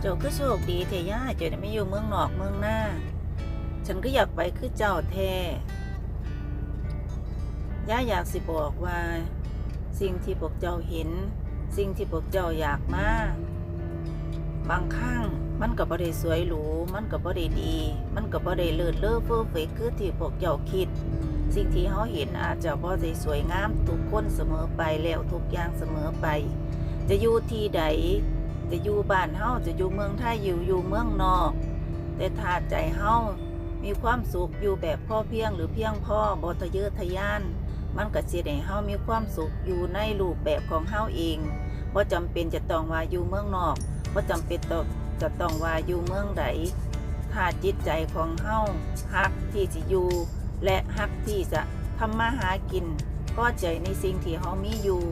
เจ้าก็โชคดีเทย่าเจ้าได้ไม่อยู่เมืองนอกเมืองหน้า ฉันก็อยากไปคือเจ้าแท้ย่าอยากสิบอกว่า สิ่งที่พวกเจ้าเห็น สิ่งที่พวกเจ้าอยากมาบางครั้งมันก็บ่ได้สวยหรู มันก็บ่ได้ดี มันก็บ่ได้เลิศเลอเฟอเฟกคือที่พวกเจ้าคิด สิ่งที่เขาเห็นอาจจะบ่ได้สวยงามทุกคนเสมอไปแล้วทุกอย่างเสมอไป จะอยู่ที่ใด จะอยู่บ้านเฮาจะอยู่เมืองไทยอยู่อยู่เมืองนอก แต่ถ้าใจเฮามีความสุขอยู่แบบพ่อเพียงหรือเพียงพ่อบ่ทะเยอทะยาน มันก็สิได้เฮามีความสุขอยู่ในรูปแบบของเฮาเองบ่าจำเป็นจะต้องว่าอยู่เมืองนอกบ่าจำเป็นต้องจะต้องว่าอยู่เมืองใดถ้าจิตใจของเฮาฮักที่สิอยู่และฮักที่จะทำมาหากินพอใจในสิ่งที่เฮามีอยู่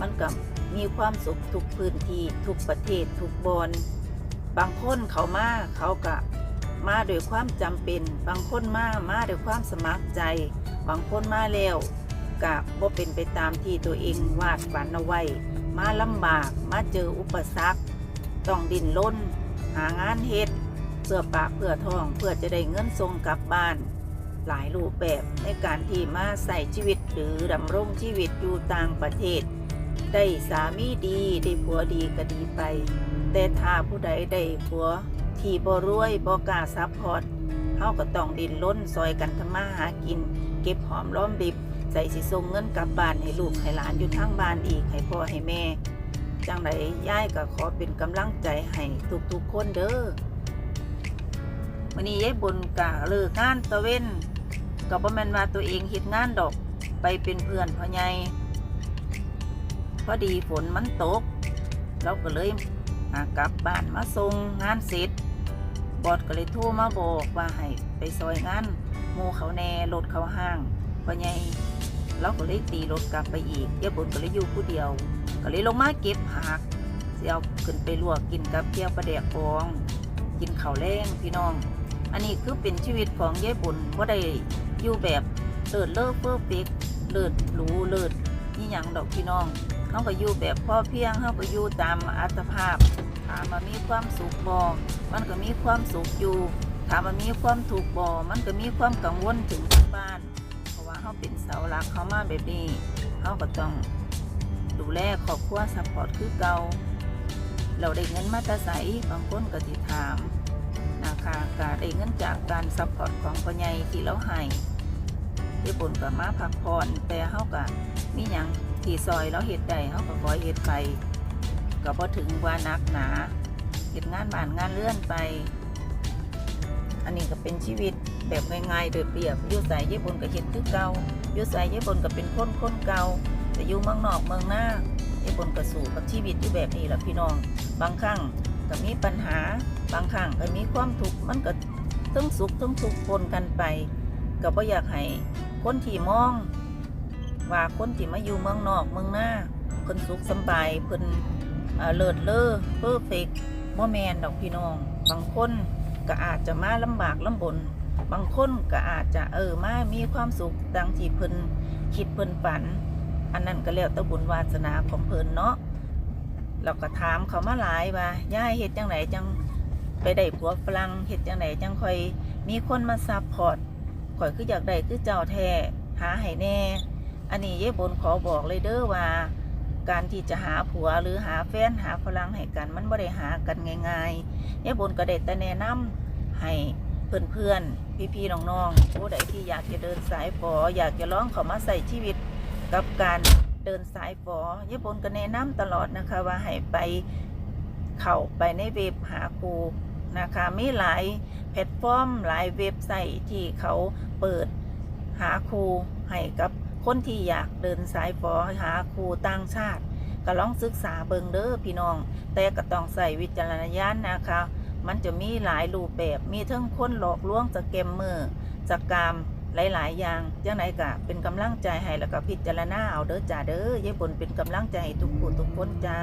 มันก็ มีความสุขทุกพื้นที่ทุกประเทศทุกบอนบางคนเขามาเขาก็มาโดวยความจำเป็น บางคนมามาโดวยความสมัครใจ บางคนมาแล้วก็บ่เป็นไปตามที่ตัวเองวาดฝันเอาไว้ มาลำบากมาเจออุปสรรค ต้องดิ้นรนหางานเฮ็ดเพื่อปากเพื่อท้องเพื่อจะได้เงินส่งกลับบ้านหลายรูปแบบในการที่มาใส่ชีวิตหรือดำรงชีวิตอยู่ต่างประเทศ ได้สามีดี ได้ผัวดีก็ดีไป แต่ถ้าผู้ใดได้ผัวที่บ่รวยบ่กล้าซัพพอร์ตเฮาก็ต้องดิ้นรนซอยกันทำมาหากิน เก็บหอมรอมริบใส่สิส่งเงินกลับบ้านให้ลูกให้หลานอยู่ทางบ้านอีกให้พ่อให้แม่ จังไดยายก็ขอเป็นกำลังใจให้ทุกๆคนเด้อวันนี้ยายบุญกะเลิกงานตะเว้นก็บ่แม่นว่าตัวเองเฮ็ดงานดอกไปเป็นเพื่อนพ่อใหญ่ อดีฝนมันตก เราก็เลยกลับบ้านมาส่งงานเสร็จ บอดก็เลยโทรมาบอกว่าให้ไปซอยงานหมูเขาแน่รถเขาห้างพ่อใหญ่เราก็เลยตีรถกลับไปอีกยายบุญก็เลยอยู่ผู้เดียว ก็เลยลงมาเก็บผักสิเอาขึ้นไปลวกกินกับเกี๊ยวปลาแดกฟอง กินข้าวแรงพี่น้อง อันนี้คือเป็นชีวิตของยายบุญว่าได้อยู่แบบเลิศเลิศเพื่อปิกเลิศหรูเลิศนี่ยังดอกพี่น้อง เขาก็อยู่แบบพ่อเพียงเขาก็อยู่ตามอัตภาพ ถามมามีความสุขบอมันก็มีความสุขอยู่ ถามมามีความถูกบอมันก็มีความกังวลถึงที่บ้าน เพราะว่าเขาเป็นเสาหลักเขามาแบบนี้เขาก็ต้องดูแลครอบครัวซัพพอร์ตคือเก่าเราได้เงินมาตาใสบางคนก็สิถามนะคะก็ได้เงินจากการซัพพอร์ตของพ่อใหญ่ที่เราให้ที่บนก็มาพักผ่อนแต่เฮาก็มีหยัง ที่ซอยเราเฮ็ดได้เฮาก็ขอยเฮ็ดไปก็บ่ถึงว่านักหนาเฮ็ดงานบ้านงานเลื่อนไป อันนี้ก็เป็นชีวิตแบบง่ายๆโดยเปรียบยู่ใส่ญี่ปุ่นก็เฮ็ดคือเก่าอยู่ใส่ญี่ปุ่นก็เป็นคนคนเก่าแต่อยู่เมืองนอกเมืองหน้าไอ้บนกระสู่กับชีวิตอยู่แบบนี้แหละพี่น้อง บางครั้งก็มีปัญหาบางครั้งก็มีความทุกข์มันก็ทั้งสุขทั้งทุกข์ปนกันไปก็บ่อยากให้คนที่มอง ว่าคนที่มาอยู่เมืองนอกเมืองหน้าเพิ่นสุขสบายเพิ่นเลิศเลอเพอร์เฟกบ่แมนดอกพี่น้อง บางคนก็อาจจะมาลำบากลำบน บางคนก็อาจจะเออมามีความสุขดังที่เพิ่นคิดเพิ่นฝัน อันนั้นก็แล้วแต่บุญวาสนาของเพิ่นเนาะเราก็ถามเขามาหลายว่าย่ายเฮ็ดจังไหนจังไปได้ผัวฝรั่งเฮ็ดจังไหนจังค่อยมีคนมาซัพพอร์ตข่อยคืออยากได้คือเจ้าแท้หาให้แน่ อันนี้เย่บนขอบอกเลยเด้อว่า การที่จะหาผัวหรือหาแฟนหาฝรั่งให้กัน มันบ่ได้หากันง่ายๆเย่บนก็ได้แต่แนะนำให้เพื่อนๆ พี่ๆ น้องๆผู้ใดที่อยากจะเดินสายฝออยากจะลองข้ามาใส่ชีวิตกับการเดินสายฝอญี่ปุ่นก็แนะนำตลอดนะคะว่าให้ไปเข้าไปในเว็บหาครูนะคะมีหลายแพลตฟอร์ม หลายเว็บไซต์ที่เขาเปิดหาครูให้กับ คนที่อยากเดินสายฟอหาครูต่างชาติก็ลองศึกษาเบิงเด้อพี่น้อง แต่ก็ต้องใส่วิจารณญาณนะคะ มันจะมีหลายรูปแบบมีทั้งคนหลอกลวงจากเกมเมอร์จากกามหลาย ๆ อย่างจังไหนกะเป็นกำลังใจให้แล้วก็พิจารณาเอาเด้อจ้าเด้อยายบนเป็นกำลังใจให้ทุกผู้ทุกคนจ้า